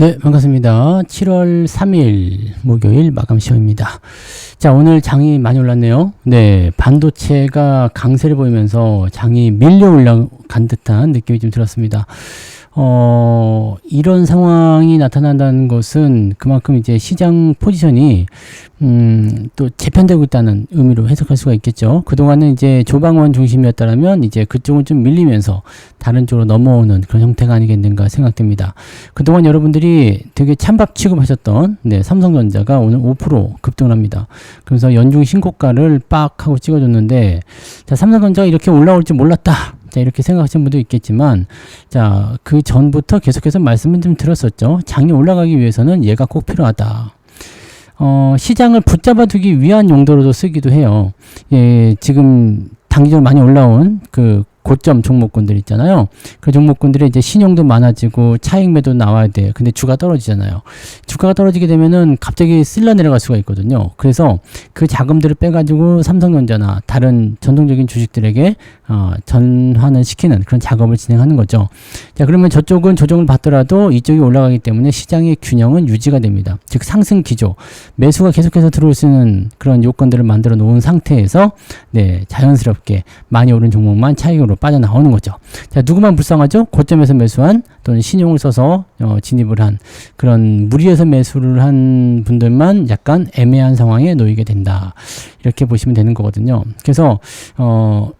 네, 반갑습니다. 7월 3일 목요일 마감 시험입니다. 자, 오늘 장이 많이 올랐네요. 네, 반도체가 강세를 보이면서 장이 밀려 올라간 듯한 느낌이 좀 들었습니다. 어, 이런 상황이 나타난다는 것은 그만큼 이제 시장 포지션이 음, 또 재편되고 있다는 의미로 해석할 수가 있겠죠. 그동안은 이제 조방원 중심이었다면 이제 그쪽은 좀 밀리면서 다른 쪽으로 넘어오는 그런 형태가 아니겠는가 생각됩니다. 그동안 여러분들이 되게 찬밥 취급하셨던 네, 삼성전자가 오늘 5% 급등을 합니다. 그래서 연중 신고가를 빡 하고 찍어줬는데 자, 삼성전자가 이렇게 올라올 줄 몰랐다. 자, 이렇게 생각하시는 분도 있겠지만, 자, 그 전부터 계속해서 말씀을 좀 들었었죠. 장이 올라가기 위해서는 얘가 꼭 필요하다. 어, 시장을 붙잡아 두기 위한 용도로도 쓰기도 해요. 예, 지금 단기적으로 많이 올라온 그 고점 종목군들 있잖아요. 그 종목군들의 이제 신용도 많아지고 차익 매도 나와야 돼. 근데 주가 떨어지잖아요. 주가가 떨어지게 되면은 갑자기 쓸려 내려갈 수가 있거든요. 그래서 그 자금들을 빼가지고 삼성전자나 다른 전통적인 주식들에게 어, 전환을 시키는 그런 작업을 진행하는 거죠. 자, 그러면 저쪽은 조정을 받더라도 이쪽이 올라가기 때문에 시장의 균형은 유지가 됩니다. 즉 상승 기조, 매수가 계속해서 들어올 수 있는 그런 요건들을 만들어 놓은 상태에서 네, 자연스럽게 많이 오른 종목만 차익으로 빠져나오는 거죠. 자, 누구만 불쌍하죠? 고점에서 매수한 또는 신용을 써서 어, 진입을 한 그런 무리해서 매수를 한 분들만 약간 애매한 상황에 놓이게 된다. 이렇게 보시면 되는 거거든요. 그래서 어,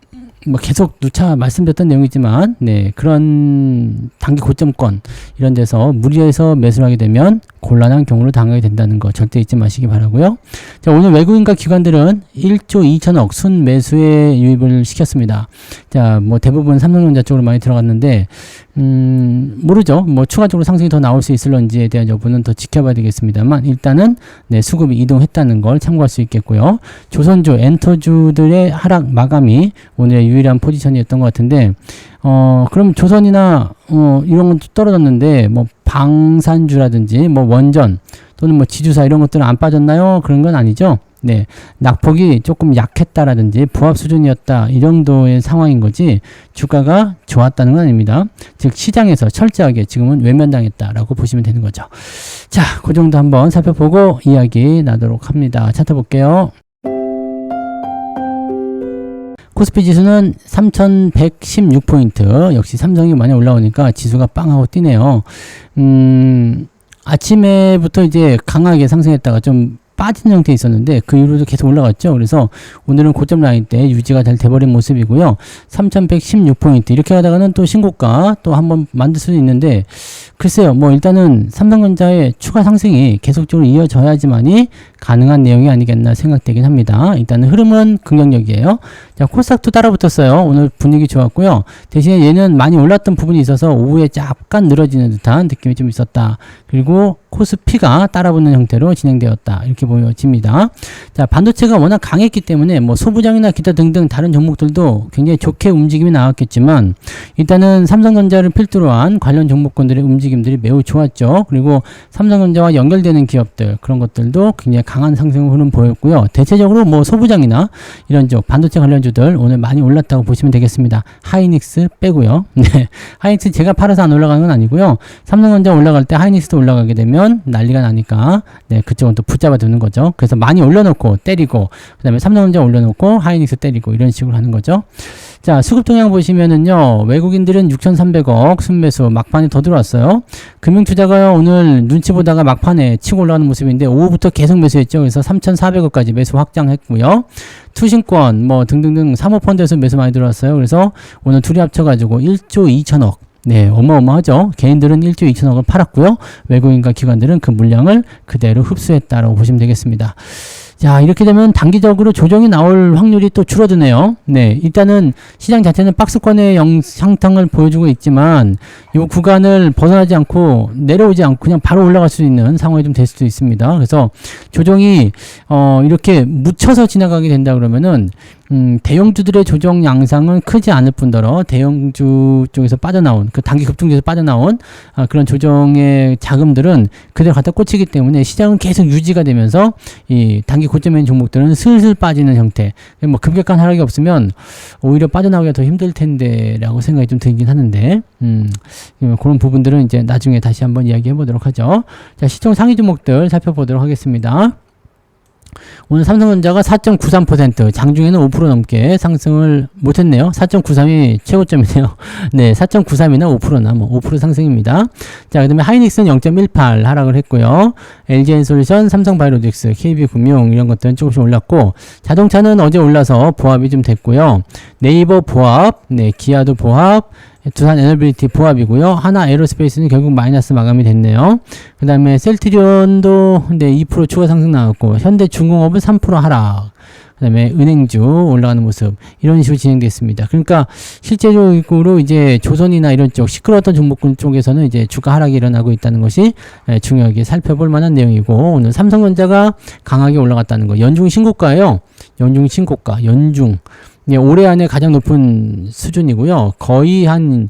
뭐 계속 누차 말씀드렸던 내용이지만 네 그런 단기 고점권 이런 데서 무리해서 매수를 하게 되면 곤란한 경우를 당하게 된다는 거 절대 잊지 마시기 바라고요. 자 오늘 외국인과 기관들은 1조 2천억 순 매수에 유입을 시켰습니다. 자 뭐 대부분 삼성전자 쪽으로 많이 들어갔는데 음 모르죠. 뭐 추가적으로 상승이 더 나올 수 있을런지에 대한 여부는 더 지켜봐야 되겠습니다만 일단은 네 수급이 이동했다는 걸 참고할 수 있겠고요. 조선주 엔터주들의 하락 마감이 오늘의 유일한 포지션이었던 것 같은데 어 그럼 조선이나 어 이런 건 떨어졌는데 뭐 방산주라든지 뭐 원전 또는 뭐 지주사 이런 것들은 안 빠졌나요? 그런 건 아니죠. 네, 낙폭이 조금 약했다라든지 부합 수준이었다 이 정도의 상황인 거지 주가가 좋았다는 건 아닙니다. 즉 시장에서 철저하게 지금은 외면당했다라고 보시면 되는 거죠. 자, 그 정도 한번 살펴보고 이야기 나도록 합니다. 차트 볼게요. 코스피 지수는 3116포인트. 역시 삼성이 많이 올라오니까 지수가 빵 하고 뛰네요. 음, 아침에부터 이제 강하게 상승했다가 좀 빠진 형태에 있었는데 그 이후로도 계속 올라갔죠. 그래서 오늘은 고점 라인 때 유지가 잘 돼버린 모습이고요. 3116포인트 이렇게 하다가는 또 신고가 또 한번 만들 수도 있는데 글쎄요. 뭐 일단은 삼성전자의 추가 상승이 계속적으로 이어져야지만이 가능한 내용이 아니겠나 생각되긴 합니다. 일단은 흐름은 긍정적이에요. 자, 코스닥도 따라붙었어요. 오늘 분위기 좋았고요. 대신에 얘는 많이 올랐던 부분이 있어서 오후에 약간 늘어지는 듯한 느낌이 좀 있었다. 그리고 코스피가 따라붙는 형태로 진행되었다. 이렇게 보여집니다. 자, 반도체가 워낙 강했기 때문에 뭐 소부장이나 기타 등등 다른 종목들도 굉장히 좋게 움직임이 나왔겠지만 일단은 삼성전자를 필두로 한 관련 종목군들의 움직임들이 매우 좋았죠. 그리고 삼성전자와 연결되는 기업들 그런 것들도 굉장히 강한 상승 흐름 보였고요. 대체적으로 뭐 소부장이나 이런 쪽 반도체 관련주들 오늘 많이 올랐다고 보시면 되겠습니다. 하이닉스 빼고요. 네. 하이닉스 제가 팔아서 안 올라가는 건 아니고요. 삼성전자 올라갈 때 하이닉스도 올라가게 되면 난리가 나니까 네, 그쪽은 또 붙잡아 두는 거죠. 그래서 많이 올려놓고 때리고 그다음에 삼성전자 올려놓고 하이닉스 때리고 이런 식으로 하는 거죠. 자, 수급 동향 보시면은요, 외국인들은 6,300억 순매수 막판에 더 들어왔어요. 금융 투자가 오늘 눈치 보다가 막판에 치고 올라가는 모습인데, 오후부터 계속 매수했죠. 그래서 3,400억까지 매수 확장했고요. 투신권, 뭐 등등등 사모펀드에서 매수 많이 들어왔어요. 그래서 오늘 둘이 합쳐 가지고 1조 2천억. 네, 어마어마하죠. 개인들은 1조 2천억을 팔았고요. 외국인과 기관들은 그 물량을 그대로 흡수했다라고 보시면 되겠습니다. 자, 이렇게 되면 단기적으로 조정이 나올 확률이 또 줄어드네요. 네, 일단은 시장 자체는 박스권의 영상탕을 보여주고 있지만 이 구간을 벗어나지 않고 내려오지 않고 그냥 바로 올라갈 수 있는 상황이 좀 될 수도 있습니다. 그래서 조정이 어, 이렇게 묻혀서 지나가게 된다 그러면은 음, 대형주들의 조정 양상은 크지 않을 뿐더러 대형주 쪽에서 빠져나온 그 단기 급등주에서 빠져나온 아, 그런 조정의 자금들은 그대로 갖다 꽂히기 때문에 시장은 계속 유지가 되면서 이 단기 있는 종목들은 슬슬 빠지는 형태. 뭐 급격한 하락이 없으면 오히려 빠져나오기가 더 힘들 텐데라고 생각이 좀 들긴 하는데 음, 그런 부분들은 이제 나중에 다시 한번 이야기해 보도록 하죠. 자, 시총 상위 종목들 살펴보도록 하겠습니다. 오늘 삼성전자가 4.93% 장중에는 5% 넘게 상승을 못했네요. 4.93이 최고점이네요. 네, 4.93이나 5%나 뭐 5% 상승입니다. 자, 그다음에 하이닉스는 0.18 하락을 했고요. LG엔솔루션, 삼성바이오로직스, KB금융 이런 것들은 조금씩 올랐고 자동차는 어제 올라서 보합이 좀 됐고요. 네이버 보합, 네, 기아도 보합, 두산 에너빌리티 보합이고요. 하나 에어로스페이스는 결국 마이너스 마감이 됐네요. 그 다음에 셀트리온도 네, 2% 추가 상승 나왔고 현대중공업은 3% 하락. 그 다음에 은행주 올라가는 모습 이런 식으로 진행됐습니다. 그러니까 실제적으로 이제 조선이나 이런 쪽 시끄러웠던 종목군 쪽에서는 이제 주가 하락이 일어나고 있다는 것이 중요하게 살펴볼 만한 내용이고 오늘 삼성전자가 강하게 올라갔다는 거 연중 신고가예요. 연중 신고가 연중 예, 올해 안에 가장 높은 수준이고요. 거의 한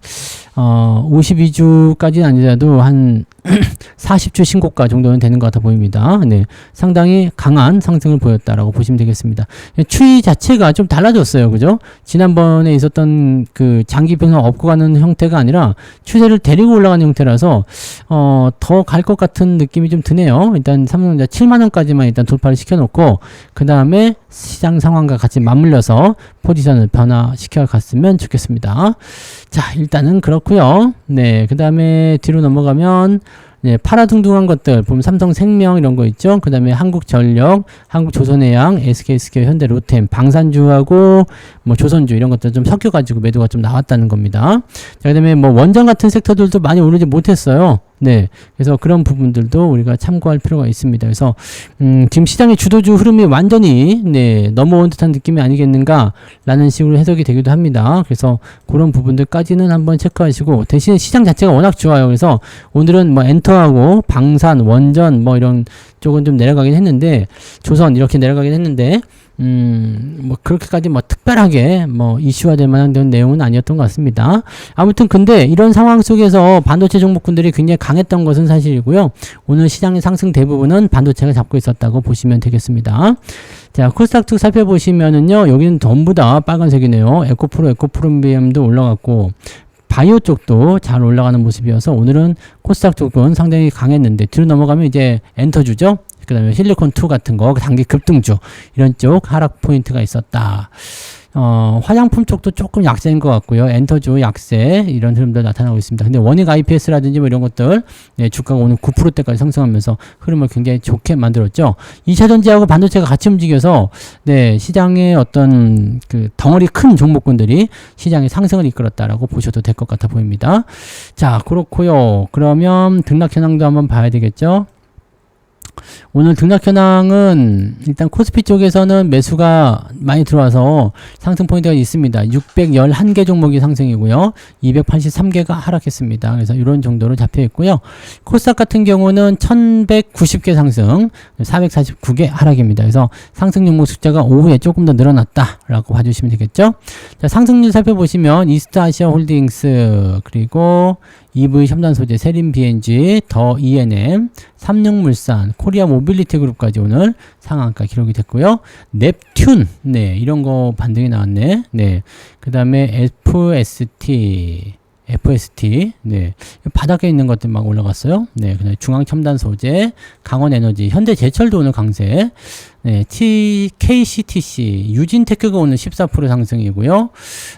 어, 52주까지는 아니더라도 한 40주 신고가 정도는 되는 것 같아 보입니다. 네. 상당히 강한 상승을 보였다라고 보시면 되겠습니다. 추이 자체가 좀 달라졌어요. 그죠? 지난번에 있었던 그 장기 변화 업고 가는 형태가 아니라 추세를 데리고 올라가는 형태라서 어, 더 갈 것 같은 느낌이 좀 드네요. 일단 삼성전자 7만 원까지만 일단 돌파를 시켜 놓고 그 다음에 시장 상황과 같이 맞물려서 포지션을 변화시켜 갔으면 좋겠습니다. 자, 일단은 그렇 고요. 네, 그 다음에 뒤로 넘어가면 네, 파라둥둥한 것들 보면 삼성생명 이런 거 있죠. 그 다음에 한국전력, 한국조선해양, SK스퀘어, 현대로템, 방산주하고 뭐 조선주 이런 것들 좀 섞여가지고 매도가 좀 나왔다는 겁니다. 자, 그다음에 뭐 원전 같은 섹터들도 많이 오르지 못했어요. 네, 그래서 그런 부분들도 우리가 참고할 필요가 있습니다. 그래서 음, 지금 시장의 주도주 흐름이 완전히 네 넘어온 듯한 느낌이 아니겠는가라는 식으로 해석이 되기도 합니다. 그래서 그런 부분들까지는 한번 체크하시고 대신 시장 자체가 워낙 좋아요. 그래서 오늘은 뭐 엔터하고 방산, 원전 뭐 이런 쪽은 좀 내려가긴 했는데 조선 이렇게 내려가긴 했는데 음, 뭐, 그렇게까지 뭐, 특별하게, 뭐, 이슈화 될 만한 내용은 아니었던 것 같습니다. 아무튼, 근데, 이런 상황 속에서 반도체 종목군들이 굉장히 강했던 것은 사실이고요. 오늘 시장의 상승 대부분은 반도체가 잡고 있었다고 보시면 되겠습니다. 자, 코스닥 살펴보시면은요, 여기는 전부 다 빨간색이네요. 에코프로, 에코프롬비엠도 올라갔고, 바이오 쪽도 잘 올라가는 모습이어서 오늘은 코스닥 쪽은 상당히 강했는데 뒤로 넘어가면 이제 엔터주죠. 그 다음에 실리콘2 같은 거, 단기 급등주, 이런 쪽 하락 포인트가 있었다. 어, 화장품 쪽도 조금 약세인 것 같고요. 엔터주 약세 이런 흐름도 나타나고 있습니다. 근데 원익 IPS라든지 뭐 이런 것들 네, 주가가 오늘 9%대까지 상승하면서 흐름을 굉장히 좋게 만들었죠. 2차 전지하고 반도체가 같이 움직여서 네, 시장의 어떤 그 덩어리 큰 종목군들이 시장의 상승을 이끌었다라고 보셔도 될 것 같아 보입니다. 자, 그렇고요. 그러면 등락 현황도 한번 봐야 되겠죠. 오늘 등락 현황은 일단 코스피 쪽에서는 매수가 많이 들어와서 상승 포인트가 있습니다. 611개 종목이 상승이고요. 283개가 하락했습니다. 그래서 이런 정도로 잡혀 있고요. 코스닥 같은 경우는 1190개 상승, 449개 하락입니다. 그래서 상승 종목 숫자가 오후에 조금 더 늘어났다라고 봐주시면 되겠죠. 자, 상승률 살펴보시면 이스트아시아 홀딩스 그리고 EV 첨단 소재 세림 BNG, 더 ENM, 삼육물산, 코리아 모빌리티 그룹까지 오늘 상한가 기록이 됐고요. 넵튠, 네, 이런 거 반등이 나왔네. 네. 그 다음에 FST, FST, 네. 바닥에 있는 것들 막 올라갔어요. 네. 그다음 중앙 첨단 소재, 강원 에너지, 현대 제철도 오늘 강세. 네. T, KCTC, 유진테크가 오늘 14% 상승이고요.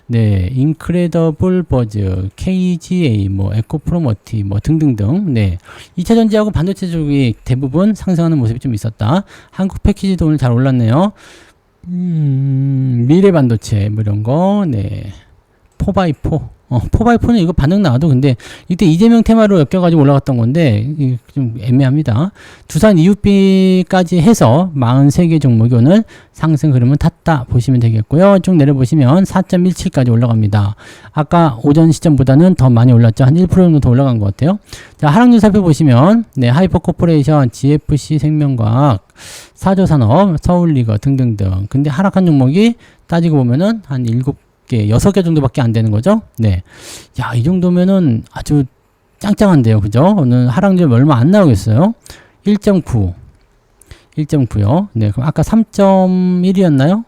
네. 인크레더블 버즈, KGA, 뭐, 에코프로머티, 뭐, 등등등. 네. 2차 전지하고 반도체 쪽이 대부분 상승하는 모습이 좀 있었다. 한국 패키지도 오늘 잘 올랐네요. 음, 미래 반도체, 뭐 이런 거, 네. 4x4. 어, 4x4는 이거 반응 나와도 근데 이때 이재명 테마로 엮여가지고 올라갔던 건데 좀 애매합니다. 두산 이웃비까지 해서 43개 종목이 오늘 상승 흐름을 탔다 보시면 되겠고요. 쭉 내려보시면 4.17까지 올라갑니다. 아까 오전 시점보다는 더 많이 올랐죠. 한 1% 정도 더 올라간 것 같아요. 자, 하락률 살펴보시면 네, 하이퍼 코퍼레이션, GFC 생명과학, 사조산업, 서울리거 등등등. 근데 하락한 종목이 따지고 보면은 한 7 개, 6개 정도밖에 안 되는 거죠. 네. 야, 이 정도면은 아주 짱짱한데요. 그죠? 오늘 하락률 얼마 안 나오겠어요? 1.9. 1.9요. 네, 그럼 아까 3.1이었나요?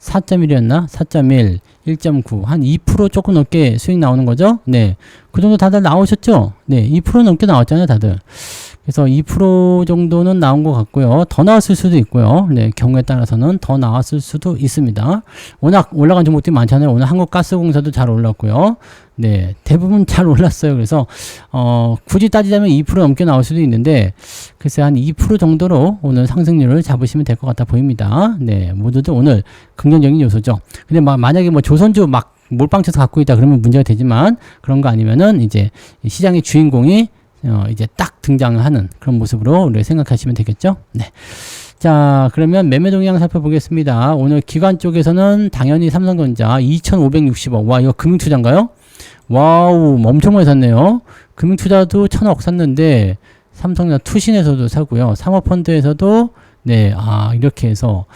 4.1이었나? 4.1, 1.9, 한 2% 조금 넘게 수익 나오는 거죠? 네. 그 정도 다들 나오셨죠? 네, 2% 넘게 나왔잖아요, 다들. 그래서 2% 정도는 나온 것 같고요. 더 나왔을 수도 있고요. 네, 경우에 따라서는 더 나왔을 수도 있습니다. 워낙 올라간 종목들이 많잖아요. 오늘 한국가스공사도 잘 올랐고요. 네, 대부분 잘 올랐어요. 그래서 어, 굳이 따지자면 2% 넘게 나올 수도 있는데 글쎄 한 2% 정도로 오늘 상승률을 잡으시면 될 것 같아 보입니다. 네, 모두들 오늘 긍정적인 요소죠. 근데 마, 만약에 뭐 조선주 막 몰빵쳐서 갖고 있다 그러면 문제가 되지만 그런 거 아니면은 이제 시장의 주인공이 어, 이제 딱 등장하는 그런 모습으로 생각하시면 되겠죠. 네. 자, 그러면 매매 동향 살펴보겠습니다. 오늘 기관 쪽에서는 당연히 삼성전자 2,560억. 와, 이거 금융투자인가요? 와우, 엄청 많이 샀네요. 금융투자도 천억 샀는데 삼성전자 투신에서도 사고요. 사모펀드에서도 네, 아, 이렇게 해서,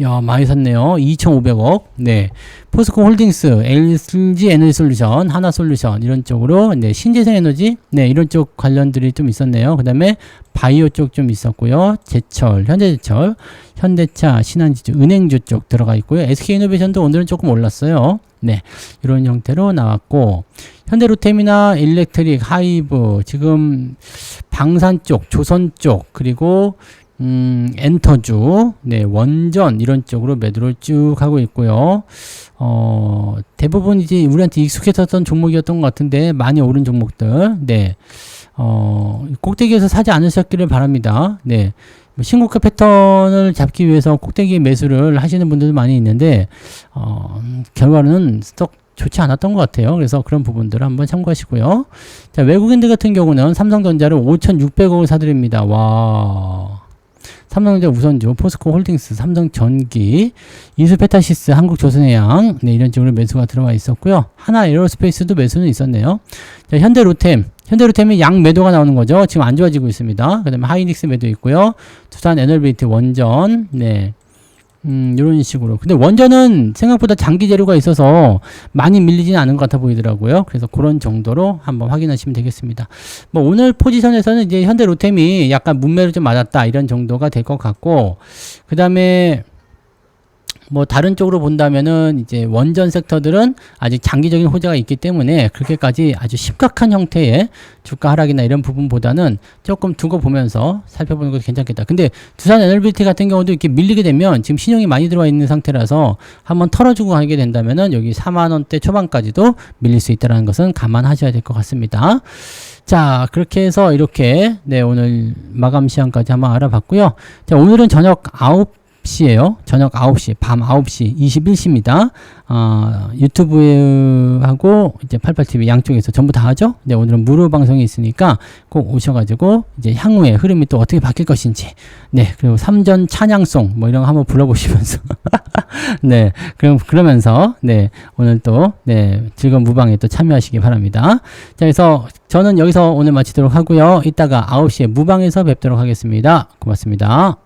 야, 많이 샀네요. 2,500억. 네. 포스코 홀딩스, LG 에너지 솔루션, 하나 솔루션, 이런 쪽으로, 네, 신재생 에너지, 네, 이런 쪽 관련들이 좀 있었네요. 그 다음에 바이오 쪽 좀 있었고요. 제철, 현대제철, 현대차, 신한지주, 은행주 쪽 들어가 있고요. SK이노베이션도 오늘은 조금 올랐어요. 네, 이런 형태로 나왔고, 현대로템이나 일렉트릭, 하이브, 지금 방산 쪽, 조선 쪽, 그리고 음, 엔터주, 네, 원전 이런 쪽으로 매도를 쭉 하고 있고요. 어, 대부분 이제 우리한테 익숙해졌던 종목이었던 것 같은데 많이 오른 종목들, 네, 어, 꼭대기에서 사지 않으셨기를 바랍니다. 네. 뭐 신고가 패턴을 잡기 위해서 꼭대기 매수를 하시는 분들도 많이 있는데, 어, 결과는 썩 좋지 않았던 것 같아요. 그래서 그런 부분들을 한번 참고하시고요. 자, 외국인들 같은 경우는 삼성전자를 5,600억을 사드립니다. 와. 삼성전자 우선주, 포스코 홀딩스, 삼성전기, 이수페타시스, 한국조선해양, 네, 이런 쪽으로 매수가 들어와 있었고요. 하나 에어로스페이스도 매수는 있었네요. 자, 현대로템, 현대로템이 양 매도가 나오는 거죠. 지금 안 좋아지고 있습니다. 그 다음에 하이닉스 매도 있고요. 두산 에너비티 원전, 네. 음, 이런 식으로. 근데 원전은 생각보다 장기 재료가 있어서 많이 밀리지는 않은 것 같아 보이더라고요. 그래서 그런 정도로 한번 확인하시면 되겠습니다. 뭐 오늘 포지션에서는 이제 현대 로템이 약간 문매를 좀 맞았다 이런 정도가 될 것 같고, 그 다음에 뭐 다른 쪽으로 본다면은 이제 원전 섹터들은 아직 장기적인 호재가 있기 때문에 그렇게까지 아주 심각한 형태의 주가 하락이나 이런 부분보다는 조금 두고 보면서 살펴보는 것도 괜찮겠다. 근데 두산 에너비티 같은 경우도 이렇게 밀리게 되면 지금 신용이 많이 들어와 있는 상태라서 한번 털어주고 하게 된다면은 여기 4만 원대 초반까지도 밀릴 수 있다는 것은 감안하셔야 될 것 같습니다. 자, 그렇게 해서 이렇게 네, 오늘 마감 시간까지 한번 알아봤고요. 자, 오늘은 저녁 9 9시에요. 저녁 9시, 밤 9시, 21시입니다. 어, 유튜브하고 이제 88TV 양쪽에서 전부 다 하죠. 네, 오늘은 무료 방송이 있으니까 꼭 오셔가지고 이제 향후에 흐름이 또 어떻게 바뀔 것인지, 네, 그리고 삼전 찬양송 뭐 이런 거 한번 불러보시면서, 네, 그럼 그러면서 네, 오늘 또 네, 즐거운 무방에 또 참여하시기 바랍니다. 자, 그래서 저는 여기서 오늘 마치도록 하고요. 이따가 9시에 무방에서 뵙도록 하겠습니다. 고맙습니다.